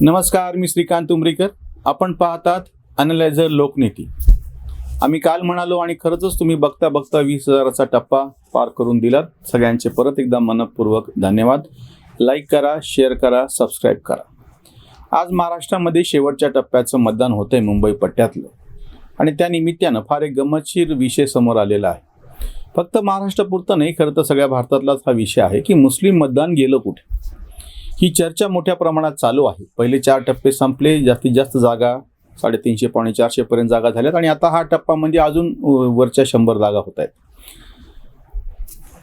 नमस्कार मी श्रीकांत उमरीकर. आपण पाहतात अनलायझर लोकनीती. आम्ही काल म्हणालो आणि खरंच तुम्ही बघता बघता वीस हजाराचा टप्पा पार करून दिलात. सगळ्यांचे परत एकदा मनपूर्वक धन्यवाद. लाईक करा शेअर करा सबस्क्राईब करा. आज महाराष्ट्रामध्ये शेवटच्या टप्प्याचं मतदान होतंय मुंबई पट्ट्यातलं. आणि त्या निमित्तानं फार एक गमतशीर विषय समोर आलेला आहे. फक्त महाराष्ट्रापुरतं नाही खरं तर सगळ्या भारतातलाच हा विषय आहे की मुस्लिम मतदान गेलं कुठे? ही चर्चा मोठ्या प्रमाणात चालू आहे. पहिले चार टप्पे संपले जास्तीत जास्त जागा साडेतीनशे पावणे चारशेपर्यंत जागा झाल्यात आणि आता हा टप्पा म्हणजे अजून वरच्या शंभर जागा होत आहेत.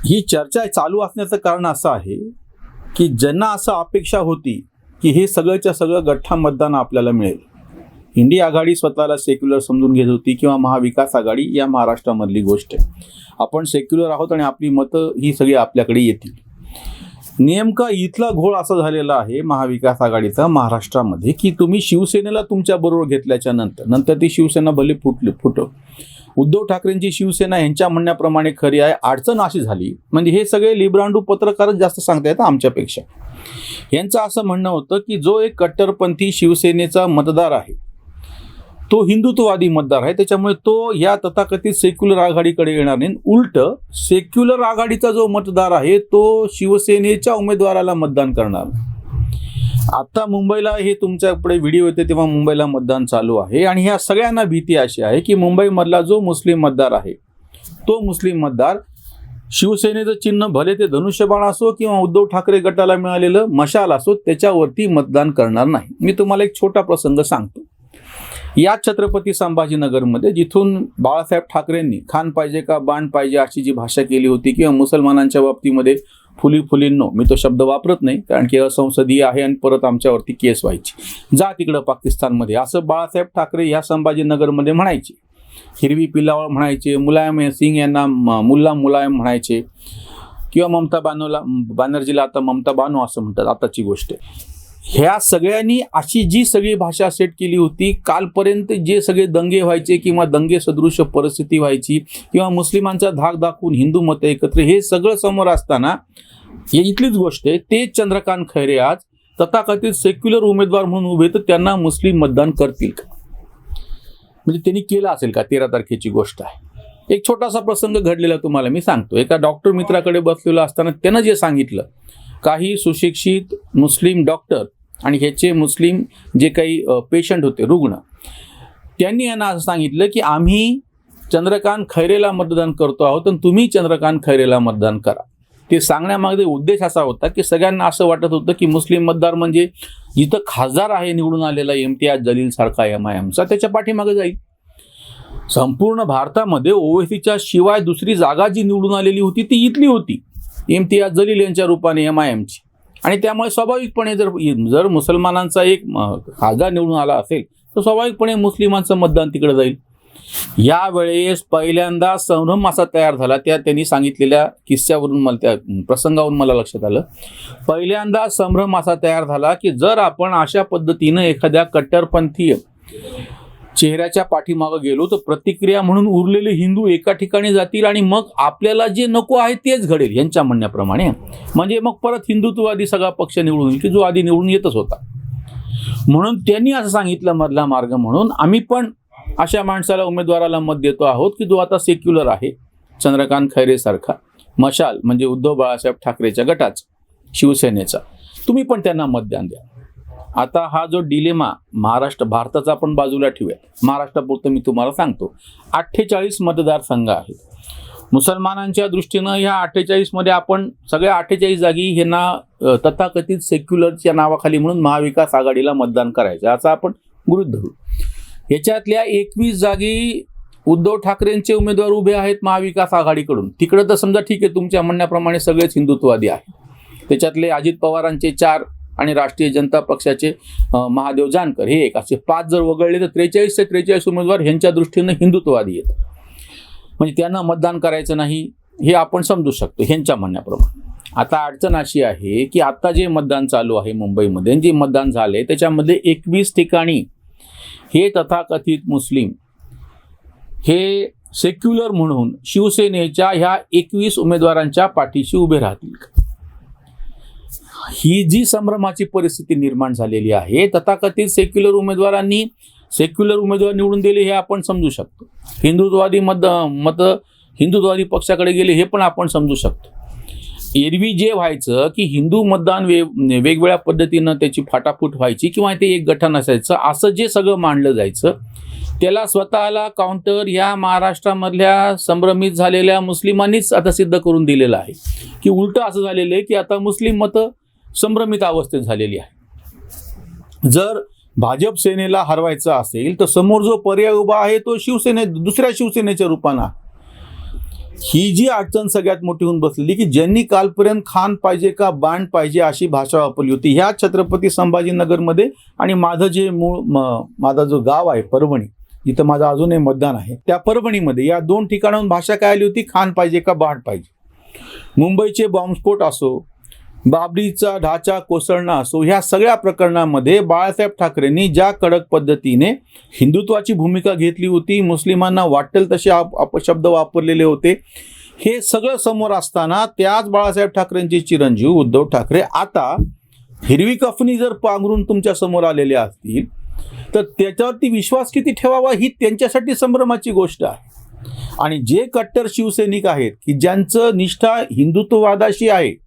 ही चर्चा चालू असण्याचं कारण असं आहे की ज्यांना असं अपेक्षा होती की हे सगळंच्या सगळं गठ्ठा मतदान आपल्याला मिळेल. इंडिया आघाडी स्वतःला सेक्युलर समजून घेत होती किंवा महाविकास आघाडी या महाराष्ट्रामधली गोष्ट आहे. आपण सेक्युलर आहोत आणि आपली मतं ही सगळी आपल्याकडे येतील. नेमका इथला घोळ असा झालेला आहे महाविकास आघाडीचा महाराष्ट्रामध्ये की तुम्ही शिवसेनेला तुमच्या बरोबर घेतल्याच्या नंतर नंतर ती शिवसेना भले फुटली फुटो. उद्धव ठाकरेंची शिवसेना यांच्या म्हणण्याप्रमाणे खरी आहे अडचण अशी झाली. म्हणजे हे सगळे लिब्रांडू पत्रकारच जास्त सांगतायत आमच्यापेक्षा. यांचं असं म्हणणं होतं की जो एक कट्टरपंथी शिवसेनेचा मतदार आहे तो हिंदुत्ववादी मतदार आहे त्याच्यामुळे तो या तथाकथित सेक्युलर आघाडीकडे येणार नाही. उलट सेक्युलर आघाडीचा जो मतदार आहे तो शिवसेनेच्या उमेदवाराला मतदान करणार. आता मुंबईला हे तुमच्याकडे व्हिडिओ येते तेव्हा मुंबईला मतदान चालू आहे. आणि ह्या सगळ्यांना भीती अशी आहे की मुंबईमधला जो मुस्लिम मतदार आहे तो मुस्लिम मतदार शिवसेनेचं चिन्ह भले ते धनुष्यबाण असो किंवा उद्धव ठाकरे गटाला मिळालेलं मशाल असो त्याच्यावरती मतदान करणार नाही. मी तुम्हाला एक छोटा प्रसंग सांगतो. या छत्रपती संभाजीनगरमध्ये जिथून बाळासाहेब ठाकरेंनी खान पाहिजे का बाण पाहिजे अशी जी भाषा केली होती किंवा मुसलमानांच्या बाबतीमध्ये फुली फुलींनो मी तो शब्द वापरत नाही कारण की असंसदीय आहे आणि परत आमच्यावरती केस व्हायची. जा तिकडं पाकिस्तानमध्ये. असं बाळासाहेब ठाकरे या संभाजीनगरमध्ये म्हणायचे. हिरवी पिल्लावळ म्हणायचे मुलायम सिंग यांना म- मुल्ला मुलायम म्हणायचे किंवा ममता बानोला बॅनर्जीला आता ममता बानो असं म्हणतात आताची गोष्ट आहे. ह्या सगळ्यांनी अशी जी सगळी भाषा सेट केली होती कालपर्यंत जे सगळे दंगे व्हायचे किंवा दंगे सदृश परिस्थिती व्हायची किंवा मुस्लिमांचा धाक दाखवून हिंदू मतं एकत्र हे सगळं समोर असताना हे इथलीच गोष्ट आहे ते चंद्रकांत खैरे आज तथाकथित सेक्युलर उमेदवार म्हणून उभे तर त्यांना मुस्लिम मतदान करतील का? म्हणजे त्यांनी केलं असेल का? तेरा तारखेची गोष्ट आहे. एक छोटासा प्रसंग घडलेला तुम्हाला मी सांगतो. एका डॉक्टर मित्राकडे बसलेलो असताना त्यानं जे सांगितलं काही सुशिक्षित मुस्लिम डॉक्टर आणि ह्याचे मुस्लिम जे काही पेशंट होते रुग्ण त्यांनी यांना असं सांगितलं की आम्ही चंद्रकांत खैरेला मतदान करतो आहोत आणि तुम्ही चंद्रकांत खैरेला मतदान करा. ते सांगण्यामागे उद्देश असा होता की सगळ्यांना असं वाटत होतं की मुस्लिम मतदार म्हणजे जिथं खासदार आहे निवडून आलेला इम्तियाज जलील सारखा एम आय एमचा त्याच्या पाठीमागे जाईल. संपूर्ण भारतामध्ये ओवेसीच्या शिवाय दुसरी जागा जी निवडून आलेली होती ती इथली होती. इम्तियाज जलील यांच्या रूपाने एम आय एमची आणि त्यामुळे स्वाभाविकपणे जर जर मुसलमानांचा एक खासदार निवडून आला असेल तर स्वाभाविकपणे मुस्लिमांचं मतदान तिकडे जाईल. यावेळेस पहिल्यांदा संभ्रम असा तयार झाला. त्या त्यांनी सांगितलेल्या किस्स्यावरून मला त्या प्रसंगावरून मला लक्षात आलं. पहिल्यांदा संभ्रम असा तयार झाला की जर आपण अशा पद्धतीनं एखाद्या कट्टरपंथीय चेहऱ्याच्या पाठीमागं गेलो तर प्रतिक्रिया म्हणून उरलेले हिंदू एका ठिकाणी जातील आणि मग आपल्याला जे नको आहे तेच घडेल यांच्या म्हणण्याप्रमाणे. म्हणजे मग परत हिंदुत्ववादी सगळा पक्ष निवडून येईल की जो आधी निवडून येतच होता. म्हणून त्यांनी असं सांगितलं मधला मार्ग म्हणून आम्ही पण अशा माणसाला उमेदवाराला मत देतो आहोत की जो आता सेक्युलर आहे चंद्रकांत खैरेसारखा मशाल म्हणजे उद्धव बाळासाहेब ठाकरेच्या गटाचा शिवसेनेचा. तुम्ही पण त्यांना मतदान द्या. आता हा जो डिलेमा महाराष्ट्र भारताचा आपण बाजूला ठेवूया. महाराष्ट्रापुरतं मी तुम्हाला सांगतो अठ्ठेचाळीस मतदारसंघ आहेत. मुसलमानांच्या दृष्टीनं ह्या अठ्ठेचाळीसमध्ये आपण सगळ्या अठ्ठेचाळीस जागी ह्यांना तथाकथित सेक्युलरच्या नावाखाली म्हणून महाविकास आघाडीला मतदान करायचं असं आपण गृहित धरू. याच्यातल्या एकवीस जागी उद्धव ठाकरेंचे उमेदवार उभे आहेत महाविकास आघाडीकडून. तिकडं तर समजा ठीक आहे तुमच्या म्हणण्याप्रमाणे सगळेच हिंदुत्ववादी आहेत. त्याच्यातले अजित पवारांचे चार आणि राष्ट्रीय जनता पक्षाचे महादेव जानकर हे एक असे पाच जर वगळले तर त्रेचाळीस ते त्रेचाळीस उमेदवार ह्यांच्या दृष्टीनं हिंदुत्ववादी येतात म्हणजे त्यांना मतदान करायचं नाही हे आपण समजू शकतो ह्यांच्या म्हणण्याप्रमाणे. आता अडचण अशी आहे की आता जे मतदान चालू आहे मुंबईमध्ये जे मतदान झाले त्याच्यामध्ये एकवीस ठिकाणी हे तथाकथित मुस्लिम हे सेक्युलर म्हणून शिवसेनेच्या ह्या एकवीस उमेदवारांच्या पाठीशी उभे राहतील. ही जी संभ्रमाची परिस्थिती निर्माण झालेली आहे तथाकथित सेक्युलर उमेदवारांनी सेक्युलर उमेदवार निवडून दिले हे आपण समजू शकतो. हिंदुत्ववादी मत मत हिंदुत्ववादी पक्षाकडे गेले हे पण आपण समजू शकतो. एरवी जे व्हायचं की हिंदू मतदान वे वेगवेगळ्या पद्धतीनं त्याची फाटाफूट व्हायची किंवा ते एक गठन असायचं असं जे सगळं मांडलं जायचं त्याला स्वतःला काउंटर ह्या महाराष्ट्रामधल्या संभ्रमित झालेल्या मुस्लिमांनीच आता सिद्ध करून दिलेलं आहे. की उलटं असं झालेलं आहे की आता मुस्लिम मतं संभ्रमित अवस्थेत झालेली आहे. जर भाजप सेनेला हरवायचं असेल तर समोर जो पर्याय उभा आहे तो शिवसेने दुसऱ्या शिवसेनेच्या रूपानं ही जी अडचण सगळ्यात मोठी होऊन बसलेली की ज्यांनी कालपर्यंत खान पाहिजे का बाण पाहिजे अशी भाषा वापरली होती ह्या छत्रपती संभाजीनगरमध्ये आणि माझं जे मूळ माझा जो गाव आहे परभणी जिथं माझं अजूनही मतदान आहे त्या परभणीमध्ये या दोन ठिकाणाहून भाषा काय आली होती? खान पाहिजे का बाण पाहिजे? मुंबईचे बॉम्बस्फोट असो बाबरीचा ढाचा कोसळणं असो ह्या सगळ्या प्रकरणामध्ये बाळासाहेब ठाकरेंनी ज्या कडक पद्धतीने हिंदुत्वाची भूमिका घेतली होती मुस्लिमांना वाटेल तसे आप अपशब्द वापरलेले होते हे सगळं समोर असताना त्याच बाळासाहेब ठाकरेंचे चिरंजीव उद्धव ठाकरे आता हिरवी कफनी जर पांघरून तुमच्यासमोर आलेले असतील तर त्याच्यावरती विश्वास किती ठेवावा ही त्यांच्यासाठी संभ्रमाची गोष्ट आहे. आणि जे कट्टर शिवसैनिक आहेत की ज्यांचं निष्ठा हिंदुत्ववादाशी आहे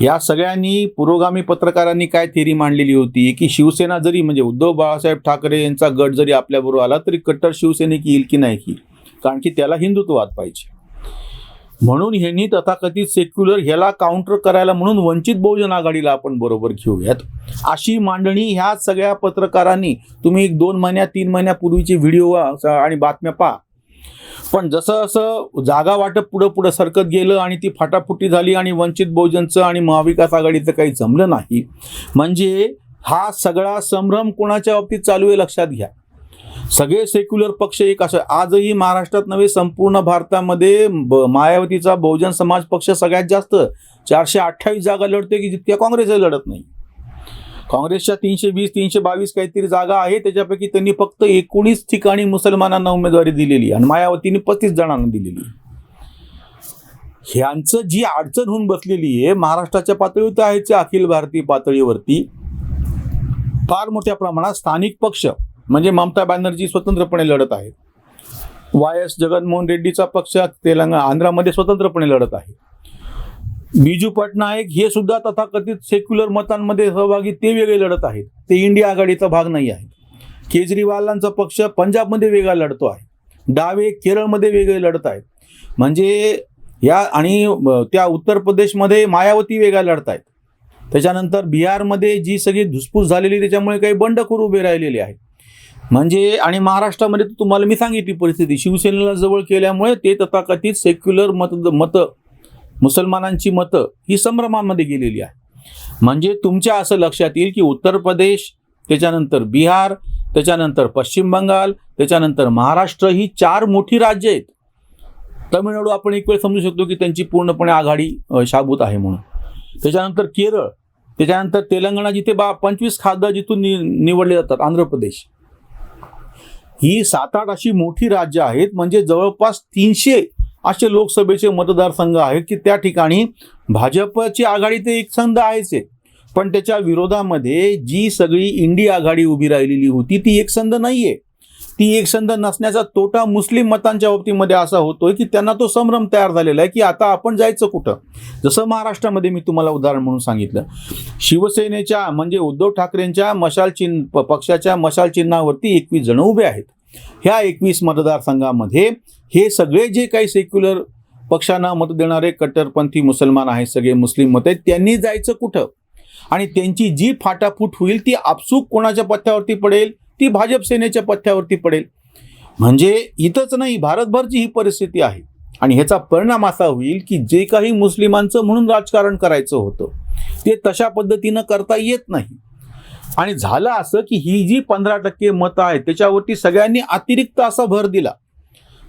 या सगळ्यांनी पुरोगामी पत्रकारांनी काय थेरी मांडलेली होती? की शिवसेना जरी म्हणजे उद्धव बाळासाहेब ठाकरे यांचा गट जरी आपल्याबरोबर आला तरी कट्टर शिवसैनिक येईल की नाही की? कारण की त्याला हिंदुत्ववाद पाहिजे. म्हणून ह्यांनी तथाकथित सेक्युलर ह्याला काउंटर करायला म्हणून वंचित बहुजन आघाडीला आपण बरोबर घेऊयात. अशी मांडणी ह्या सगळ्या पत्रकारांनी तुम्ही एक दोन महिन्या तीन महिन्यापूर्वीचे व्हिडिओ आणि बातम्या पहा. पण जसं असं जागा वाटप पुढं पुढं सरकत गेलं आणि ती फाटाफुटी झाली आणि वंचित बहुजनचं आणि महाविकास आघाडीचं काही जमलं नाही म्हणजे हा सगळा संभ्रम कोणाच्या बाबतीत चालू आहे लक्षात घ्या. सगळे सेक्युलर पक्ष एक असं आजही महाराष्ट्रात नव्हे संपूर्ण भारतामध्ये मायावतीचा बहुजन समाज पक्ष सगळ्यात जास्त चारशे अठ्ठावीस जागा लढते की जितक्या काँग्रेस लढत नाही. काँग्रेसच्या तीनशे वीस तीनशे बावीस काहीतरी जागा आहे. त्याच्यापैकी त्यांनी फक्त एकोणीस ठिकाणी मुसलमानांना उमेदवारी दिलेली आणि मायावतीने पस्तीस जणांना दिलेली. ह्यांचं जी अडचण होऊन बसलेली आहे महाराष्ट्राच्या पातळीवर तर आहेच अखिल भारतीय पातळीवरती. फार मोठ्या प्रमाणात स्थानिक पक्ष म्हणजे ममता बॅनर्जी स्वतंत्रपणे लढत आहेत. वाय एस जगनमोहन रेड्डीचा पक्ष तेलंगणा आंध्रामध्ये स्वतंत्रपणे लढत आहे. बिजू पटनायक हे सुद्धा तथाकथित सेक्युलर मतांमध्ये सहभागी ते वेगळे लढत आहेत. ते इंडिया आघाडीचा भाग नाही आहे. केजरीवालांचा पक्ष पंजाबमध्ये वेगळा लढतो आहे. डावे केरळमध्ये वेगळे लढत आहेत. म्हणजे या आणि त्या उत्तर प्रदेशमध्ये मायावती वेगळ्या लढत आहेत. त्याच्यानंतर बिहारमध्ये जी सगळी धुसफूस झालेली त्याच्यामुळे काही बंडखोर उभे राहिलेले आहेत. म्हणजे आणि महाराष्ट्रामध्ये तुम्हाला मी सांगितली परिस्थिती शिवसेनेला जवळ केल्यामुळे ते तथाकथित सेक्युलर मत मतं मुसलमानांची मतं ही संभ्रमामध्ये गेलेली आहे म्हणजे तुमच्या असं लक्षात येईल की उत्तर प्रदेश त्याच्यानंतर बिहार त्याच्यानंतर पश्चिम बंगाल त्याच्यानंतर महाराष्ट्र ही चार मोठी राज्य आहेत. तमिळनाडू आपण एक वेळ समजू शकतो की त्यांची पूर्णपणे आघाडी शाबूत आहे म्हणून. त्याच्यानंतर केरळ त्याच्यानंतर तेलंगणा जिथे बा पंचवीस खासदार जिथून नि निवडले जातात आंध्र प्रदेश. ही सात आठ अशी मोठी राज्य आहेत म्हणजे जवळपास तीनशे असे लोकसभेचे मतदारसंघ आहेत की त्या ठिकाणी भाजपची आघाडी ते एक संघ आहेच आहे. पण त्याच्या विरोधामध्ये जी सगळी इंडी आघाडी उभी राहिलेली होती ती एक संघ आहे ती एक संध नसण्याचा तोटा मुस्लिम मतांच्या बाबतीमध्ये असा होतोय की त्यांना तो संभ्रम तयार झालेला आहे की आता आपण जायचं कुठं? जसं महाराष्ट्रामध्ये मी तुम्हाला उदाहरण म्हणून सांगितलं. शिवसेनेच्या म्हणजे उद्धव ठाकरेंच्या मशाल चिन्ह प- पक्षाच्या मशाल चिन्हावरती एकवीस जण उभे आहेत. ह्या एकवीस मतदारसंघामध्ये हे सगळे जे काही सेक्युलर पक्षांना मत देणारे कट्टरपंथी मुसलमान आहेत सगळे मुस्लिम मत आहेत त्यांनी जायचं कुठं? आणि त्यांची जी फाटाफूट होईल ती आपसूक कोणाच्या पथ्यावरती पडेल? ती भाजप सेनेच्या पथ्यावरती पडेल. म्हणजे इथंच नाही भारतभरची ही परिस्थिती आहे. आणि ह्याचा परिणाम असा होईल की जे काही मुस्लिमांचं म्हणून राजकारण करायचं होतं ते तशा पद्धतीनं करता येत नाही. आणि झालं असं की ही जी पंधरा टक्के मतं आहेत त्याच्यावरती सगळ्यांनी अतिरिक्त असा भर दिला.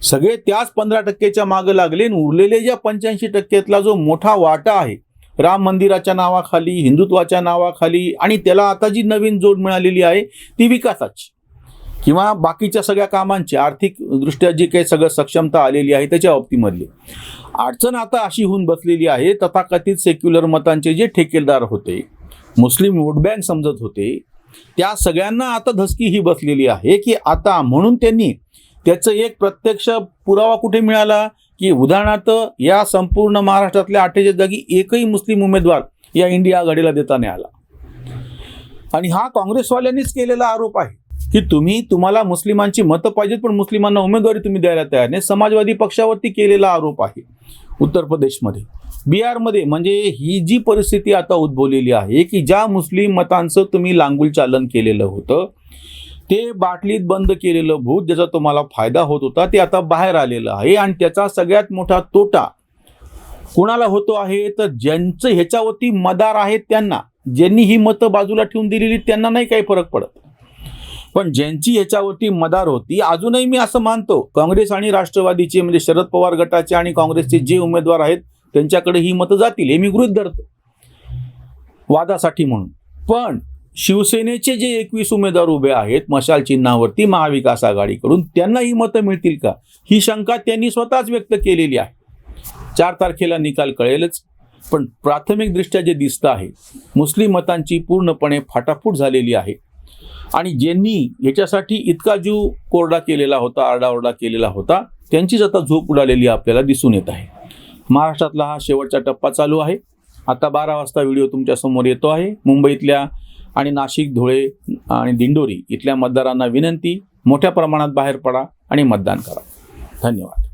सगळे त्याच पंधरा टक्केच्या मागं लागले आणि उरलेले ज्या पंच्याऐंशी टक्क्यातला जो मोठा वाटा आहे राम मंदिराच्या नावाखाली हिंदुत्वाच्या नावाखाली आणि त्याला आता जी नवीन जोड मिळालेली आहे ती विकासाची. किंवा बाकीच्या सगळ्या कामांची आर्थिकदृष्ट्या जी काही सगळं सक्षमता आलेली आहे त्याच्या बाबतीमधली. अडचण आता अशी होऊन बसलेली आहे तथाकथित सेक्युलर मतांचे जे ठेकेदार होते मुस्लिम वोट बँक समजत होते त्या सगळ्यांना आता धसकी ही बसलेली आहे की आता म्हणून त्यांनी त्याचं एक प्रत्यक्ष पुरावा कुठे मिळाला की उदाहरणार्थ या संपूर्ण महाराष्ट्रातल्या अठ्ठेचाळीस जागी एकही मुस्लिम उमेदवार या इंडिया आघाडीला देता नाही आला. आणि हा काँग्रेसवाल्यांनीच केलेला आरोप आहे की तुम्ही तुम्हाला मुस्लिमांची मतं पाहिजेत पण मुस्लिमांना उमेदवारी तुम्ही द्यायला तयार नाही. समाजवादी पक्षावरती केलेला आरोप आहे उत्तर प्रदेशमध्ये. बिहारमध्ये म्हणजे ही जी परिस्थिती आता उद्भवलेली आहे की ज्या मुस्लिम मतांचं तुम्ही लांगुल चालन केलेलं होतं ते बाटलीत बंद केलेलं भूत ज्याचा तुम्हाला फायदा होत होता ते आता बाहेर आलेलं आहे आणि त्याचा सगळ्यात मोठा तोटा कोणाला होतो आहे? तर ज्यांचं ह्याच्यावरती मदार आहेत त्यांना. ज्यांनी ही मतं बाजूला ठेवून दिलेली त्यांना नाही काही फरक पडत. पण ज्यांची ह्याच्यावरती मदार होती अजूनही मी असं मानतो काँग्रेस आणि राष्ट्रवादीचे म्हणजे शरद पवार गटाचे आणि काँग्रेसचे जे उमेदवार आहेत त्यांच्याकडे ही मतं जातील हे मी गृहित धरतो. वादासाठी म्हणून. पण शिवसेनेचे जे एकवीस उमेदवार उभे आहेत मशाल चिन्हावरती महाविकास आघाडीकडून त्यांना ही मतं मिळतील का? ही शंका त्यांनी स्वतःच व्यक्त केलेली आहे. चार तारखेला निकाल कळेलच पण प्राथमिकदृष्ट्या जे दिसतं आहे मुस्लिम मतांची पूर्णपणे फाटाफूट झालेली आहे. आणि ज्यांनी याच्यासाठी इतका जीव कोरडा केलेला होता आरडाओरडा केलेला होता त्यांचीच आता झोप उडालेली आपल्याला दिसून येत आहे. महाराष्ट्रातला हा शेवटचा टप्पा चालू आहे. आता बारा वाजता व्हिडिओ तुमच्यासमोर येतो आहे. मुंबईतल्या आणि नाशिक धुळे आणि दिंडोरी इथल्या मतदारांना विनंती मोठ्या प्रमाणात बाहेर पडा आणि मतदान करा. धन्यवाद.